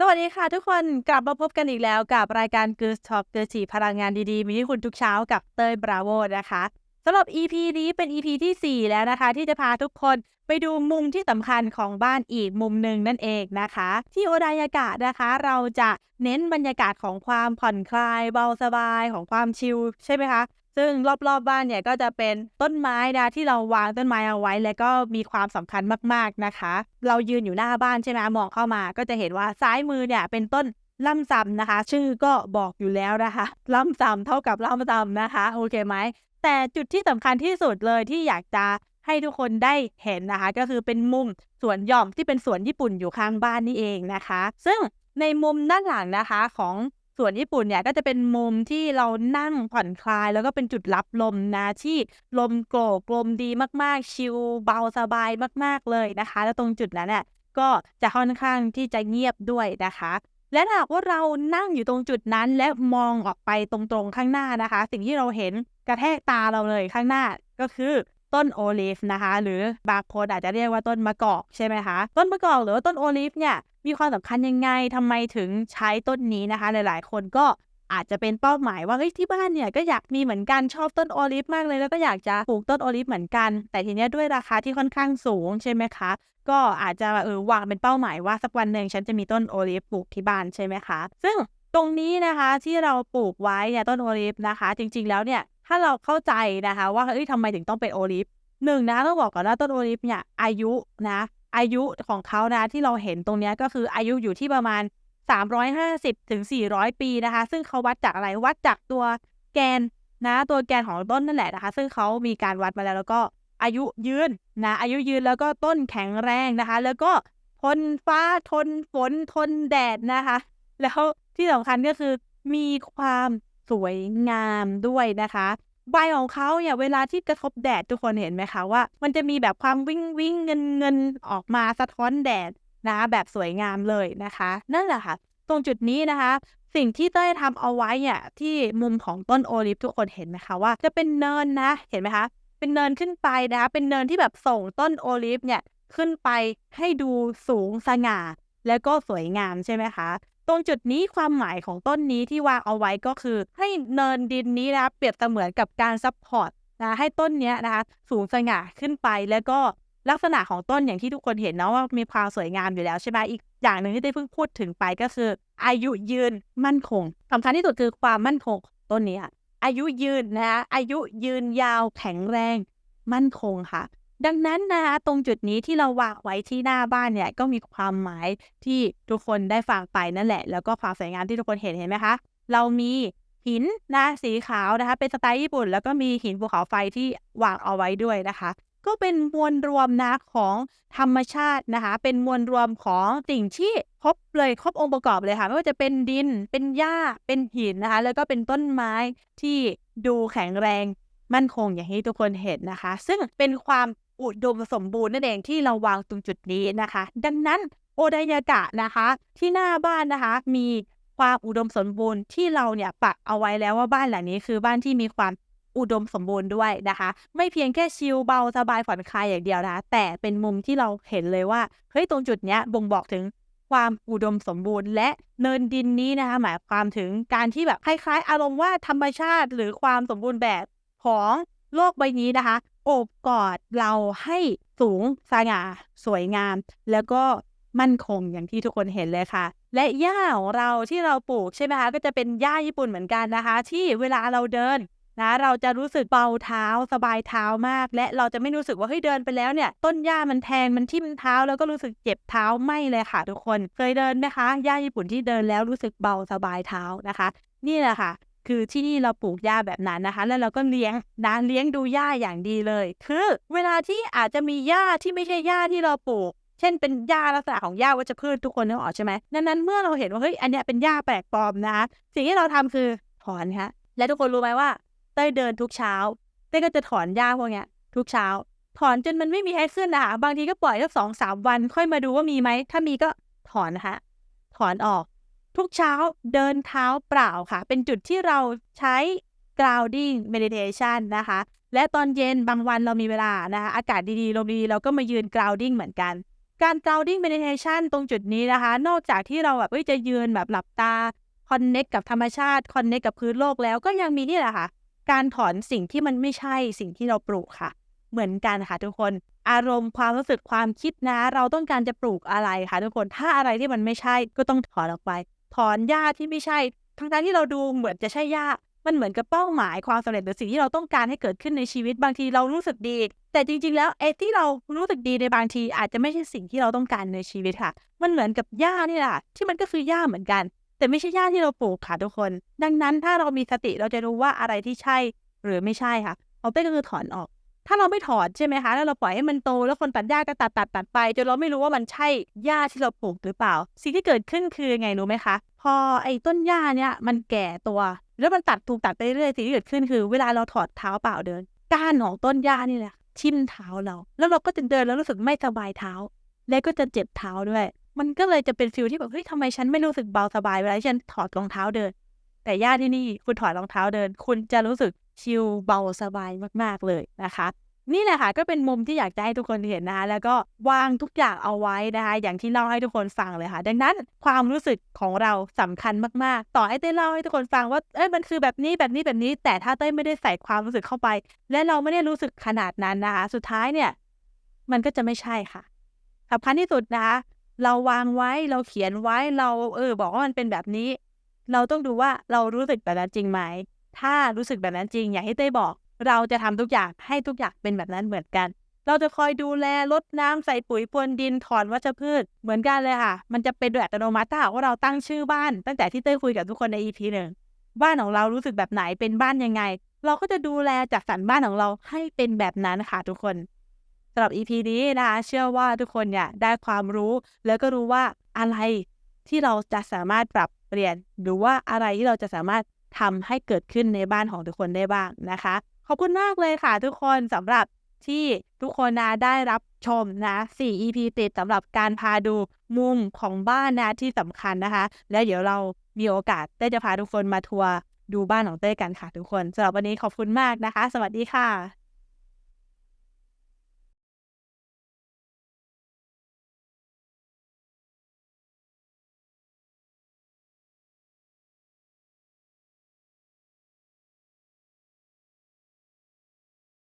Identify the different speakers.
Speaker 1: สวัสดีค่ะทุกคนกลับมาพบกันอีกแล้วกับรายการ Girls Talk เจอฉีพลังงานดีๆ มีให้คุณทุกเช้ากับเต้ยบราโวนะคะสำหรับ EP นี้เป็น EP ที่ 4 แล้วนะคะ ที่จะพาทุกคนไปดูมุมที่สำคัญของบ้านอีกมุมหนึ่งนั่นเองนะคะ ที่โอดายากะนะคะ เราจะเน้นบรรยากาศของความผ่อนคลายเบาสบายของความชิลใช่ไหมคะ ซึ่งรอบๆบบ้านเนี่ยก็จะเป็นต้นไม้นะที่เราวางต้นไม้เอาไว้ และก็มีความสำคัญมากๆนะคะ เรายืนอยู่หน้าบ้านใช่ไหมมองเข้ามา ก็จะเห็นว่าซ้ายมือเนี่ยเป็นต้นล่ำซำนะคะ ชื่อก็บอกอยู่แล้วนะคะล่ำซำเท่ากับล่ำซำนะคะโอเคไหมแต่จุดที่สำคัญที่สุดเลยที่อยากจะให้ทุกคนได้เห็นนะคะ ก็คือเป็นมุมสวนหย่อมที่เป็นสวนญี่ปุ่นอยู่ข้างบ้านนี่เองนะคะ ซึ่งในมุมด้านหลังนะคะของ สวนญี่ปุ่นเนี่ยก็จะเป็นมุมที่เรานั่งผ่อนคลาย แล้วก็เป็นจุดรับลมนะที่ลมโกรกลมดีมากๆ ชิลเบาสบายมากๆเลยนะคะ แล้วตรงจุดนั้นเนี่ยก็จะค่อนข้างที่จะเงียบด้วยนะคะ และหากว่าเรานั่งอยู่ตรงจุดนั้นและมองออกไปตรงๆข้างหน้านะคะ สิ่งที่เราเห็นกระแทกตาเราเลยข้างหน้าก็คือ ต้นโอลิฟนะคะ หรือบางคนอาจจะเรียกว่าต้นมะกอกใช่ไหมคะ ต้นมะกอกหรือว่าต้นโอลิฟเนี่ยมีความสำคัญยังไงทำไมถึงใช้ต้นนี้นะคะ หลายๆ คนก็อาจจะเป็นเป้าหมายว่าเฮ้ยที่บ้านเนี่ยก็อยากมีเหมือนกันชอบต้นโอลิฟมากเลยแล้วก็อยากจะปลูกต้นโอลิฟเหมือนกัน แต่ทีเนี้ยด้วยราคาที่ค่อนข้างสูงใช่ไหมคะ ก็อาจจะเออวางเป็นเป้าหมายว่าสักวันหนึ่งฉันจะมีต้นโอลิฟปลูกที่บ้านใช่ไหมคะ ซึ่งตรงนี้นะคะที่เราปลูกไว้เนี่ยต้นโอลิฟนะคะ จริงๆแล้วเนี่ย ถ้าเราเข้าใจนะคะ ว่าเฮ้ยทำไมถึงต้องเป็นโอลิฟหนึ่งนะต้องบอกก่อนว่าต้นโอลิฟเนี่ยอายุนะอายุของเขานะที่เราเห็นตรงนี้ก็คืออายุอยู่ที่ประมาณ 350ถึง400 ปีนะคะ ซึ่งเขาวัดจากอะไรวัดจากตัวแกนนะ ตัวแกนของต้นนั่นแหละนะคะ ซึ่งเขามีการวัดมาแล้วแล้วก็อายุยืนนะ อายุยืนแล้วก็ต้นแข็งแรงนะคะ แล้วก็ทนฟ้าทนฝนทนแดดนะคะ แล้วที่สำคัญก็คือมีความ สวยงามด้วยนะคะใบของเขาเนี่ยเวลาที่กระทบแดดทุกคนเห็นไหมคะว่า มันจะมีแบบความวิ่งวิ่งเงินเงินออกมาสะท้อนแดดนะแบบสวยงามเลยนะคะ นั่นแหละค่ะ ตรงจุดนี้นะคะ สิ่งที่เต้ยทำเอาไว้เนี่ยที่มุมของต้นโอลิฟทุกคนเห็นไหมคะว่า จะเป็นเนินนะเห็นไหมคะ เป็นเนินขึ้นไปนะคะเป็นเนินที่แบบส่งต้นโอลิฟเนี่ยขึ้นไปให้ดูสูงสง่าแล้วก็สวยงามใช่ไหมคะ ตรงจุดนี้ความหมายของต้นนี้ที่วางเอาไว้ก็คือ ให้เนินดินนี้นะเปรียบเสมือนกับการซัพพอร์ตนะให้ต้นนี้นะคะสูงสง่าขึ้นไปแล้วก็ลักษณะของต้นอย่างที่ทุกคนเห็นนะว่ามีความสวยงามอยู่แล้วใช่ไหมอีกอย่างหนึ่งที่ได้เพิ่งพูดถึงไปก็คือ อายุยืนมั่นคงสำคัญที่สุดคือความมั่นคงต้นนี้อายุยืนนะอายุยืนยาวแข็งแรง มั่นคงค่ะ ดังนั้นนะคะตรงจุดนี้ที่เราวางไว้ที่หน้าบ้านเนี่ยก็มีความหมายที่ทุกคนได้ฟังไปนั่นแหละ แล้วก็ความสวยงามที่ทุกคนเห็นเห็นไหมคะ เรามีหินนะสีขาวนะคะ เป็นสไตล์ญี่ปุ่น แล้วก็มีหินภูเขาไฟที่วางเอาไว้ด้วยนะคะ ก็เป็นมวลรวมนะของธรรมชาตินะคะ เป็นมวลรวมของสิ่งที่ครบเลยครบองค์ประกอบเลยค่ะ ไม่ว่าจะเป็นดินเป็นหญ้าเป็นหินนะคะ แล้วก็เป็นต้นไม้ที่ดูแข็งแรงมั่นคงอย่างที่ทุกคนเห็นนะคะ ซึ่งเป็นความ อุดมสมบูรณ์นั่นเองที่เราวางตรงจุดนี้นะคะ ดังนั้นโอดายากะนะคะ ที่หน้าบ้านนะคะ มีความอุดมสมบูรณ์ที่เราเนี่ยปักเอาไว้แล้วว่าบ้านหลังนี้คือบ้านที่มีความอุดมสมบูรณ์ด้วยนะคะ ไม่เพียงแค่ชิลเบาสบายผ่อนคลายอย่างเดียวนะแต่เป็นมุมที่เราเห็นเลยว่าเฮ้ยตรงจุดเนี้ยบ่งบอกถึงความอุดมสมบูรณ์ และเนินดินนี้นะคะ หมายความถึงการที่แบบคล้ายๆ อารมณ์ว่าธรรมชาติ หรือความสมบูรณ์แบบของโลกใบนี้นะคะ โอบกอดเราให้สูงสง่าสวยงาม แล้วก็มั่นคงอย่างที่ทุกคนเห็นเลยค่ะ และหญ้าของเราที่เราปลูกใช่ไหมคะก็จะเป็นหญ้าญี่ปุ่นเหมือนกันนะคะ ที่เวลาเราเดินนะเราจะรู้สึกเบาเท้าสบายเท้ามาก และเราจะไม่รู้สึกว่าเฮ้ยเดินไปแล้วเนี่ย ต้นหญ้ามันแทงมันทิ่มเท้าแล้วก็รู้สึกเจ็บเท้าไม่เลยค่ะ ทุกคนเคยเดินไหมคะหญ้าญี่ปุ่นที่เดินแล้วรู้สึกเบาสบายเท้านะคะ นี่แหละค่ะ คือที่นี่เราปลูกหญ้าแบบนั้นนะคะ แล้วเราก็เลี้ยงนะเลี้ยงดูหญ้าอย่างดีเลย คือ เวลาที่อาจจะมีหญ้าที่ไม่ใช่หญ้าที่เราปลูก เช่นเป็นหญ้าลักษณะของหญ้าวัชพืชทุกคนนึกออกใช่ไหมดังนั้นเมื่อเราเห็นว่าเฮ้ยอันเนี้ยเป็นหญ้าแปลกปลอมนะสิ่งที่เราทำคือถอนค่ะและทุกคนรู้ไหมว่าเต้ยเดินทุกเช้าเต้ยก็จะถอนหญ้าพวกเนี้ยทุกเช้า ถอนจนมันไม่มีให้ขึ้นนะคะบางทีก็ปล่อยสักสองสามวัน ค่อยมาดูว่ามีไหมถ้ามีก็ถอนนะคะถอนออก ทุกเช้าเดินเท้าเปล่าค่ะ เป็นจุดที่เราใช้ grounding meditation นะคะ และตอนเย็นบางวันเรามีเวลานะคะอากาศดีๆลมดีเราก็มายืน grounding เหมือนกัน การ grounding meditation ตรงจุดนี้นะคะ นอกจากที่เราแบบจะยืนแบบหลับตาคอนเน็กกับธรรมชาติคอนเน็กกับพื้นโลกแล้วก็ยังมีนี่แหละค่ะ การถอนสิ่งที่มันไม่ใช่สิ่งที่เราปลูกค่ะ เหมือนกันค่ะทุกคน อารมณ์ความรู้สึกความคิดนะ เราต้องการจะปลูกอะไรค่ะทุกคนถ้าอะไรที่มันไม่ใช่ก็ต้องถอนออกไป ถอนหญ้าที่ไม่ใช่ ทั้งๆที่เราดูเหมือนจะใช่หญ้ามันเหมือนกับเป้าหมายความสำเร็จหรือสิ่งที่เราต้องการให้เกิดขึ้นในชีวิตบางทีเรารู้สึกดี แต่จริง ๆ แล้วไอ้ที่เรารู้สึกดีในบางที อาจจะไม่ใช่สิ่งที่เราต้องการในชีวิตค่ะ มันเหมือนกับหญ้านี่แหละที่มันก็คือหญ้าเหมือนกัน แต่ไม่ใช่หญ้าที่เราปลูกค่ะทุกคน ดังนั้นถ้าเรามีสติเราจะรู้ว่าอะไรที่ใช่หรือไม่ใช่ค่ะเอาไปก็คือถอนออก ถ้าเราไม่ถอนใช่ไหมคะแล้วเราปล่อยให้มันโตแล้วคนตัดหญ้าก็ตัดตัดตัดไปจนเราไม่รู้ว่ามันใช่หญ้าที่เราปลูกหรือเปล่า สิ่งที่เกิดขึ้นคือไงรู้ไหมคะ พอไอ้ต้นหญ้าเนี่ยมันแก่ตัว แล้วมันตัดถูกตัดไปเรื่อยสิ่งที่เกิดขึ้นคือ เวลาเราถอดเท้าเปล่าเดิน ก้านของต้นหญ้านี่แหละทิ่มเท้าเรา แล้วเราก็จะเดินแล้วรู้สึกไม่สบายเท้า และก็จะเจ็บเท้าด้วย มันก็เลยจะเป็นฟิลที่แบบเฮ้ยทำไมฉันไม่รู้สึกเบาสบายเวลาที่ฉันถอดรองเท้าเดิน แต่หญ้าที่นี่คุณถอดรองเท้าเดิน คุณจะรู้สึก ชิลเบาสบายมากๆเลยนะคะ นี่แหละค่ะก็เป็นมุมที่อยากจะให้ทุกคนเห็นนะคะ แล้วก็วางทุกอย่างเอาไว้นะคะ อย่างที่เล่าให้ทุกคนฟังเลยค่ะ ดังนั้นความรู้สึกของเราสำคัญมากๆ ต่อให้เต้เล่าให้ทุกคนฟังว่าเอ้ยมันคือแบบนี้แบบนี้แบบนี้ แต่ถ้าเต้ไม่ได้ใส่ความรู้สึกเข้าไป และเราไม่ได้รู้สึกขนาดนั้นนะคะ สุดท้ายเนี่ย มันก็จะไม่ใช่ค่ะสำคัญที่สุดนะคะเราวางไว้เราเขียนไว้เราเออบอกว่ามันเป็นแบบนี้ เราต้องดูว่าเรารู้สึกแบบนั้นจริงไหม ถ้ารู้สึกแบบนั้นจริงอย่างที่เต้ยบอก เราจะทำทุกอย่างให้ทุกอย่างเป็นแบบนั้นเหมือนกัน เราจะคอยดูแลรดน้ำใส่ปุ๋ยพรวนดินถอนวัชพืชเหมือนกันเลยค่ะ มันจะเป็นโดยอัตโนมัติถ้าหากว่าเราตั้งชื่อบ้าน ตั้งแต่ที่เต้ยคุยกับทุกคนใน EP หนึ่งบ้านของเรารู้สึกแบบไหนเป็นบ้านยังไง เราก็จะดูแลจัดสรรบ้านของเราให้เป็นแบบนั้นค่ะทุกคนสำหรับ EP นี้นะคะเชื่อว่าทุกคนเนี่ยได้ความรู้ แล้วก็รู้ว่าอะไรที่เราจะสามารถปรับเปลี่ยน หรือว่าอะไรที่เราจะสามารถ ทำให้เกิดขึ้นในบ้านของทุกคนได้บ้างนะคะ ขอบคุณมากเลยค่ะทุกคนสำหรับที่ทุกคนนะได้รับชมนะ 4 EP ติดสำหรับการพาดูมุมของบ้านนะที่สำคัญนะคะ แล้วเดี๋ยวเรามีโอกาสได้จะพาทุกคนมาทัวร์ดูบ้านของเต้กันค่ะทุกคนสำหรับวันนี้ขอบคุณมากนะคะ สวัสดีค่ะ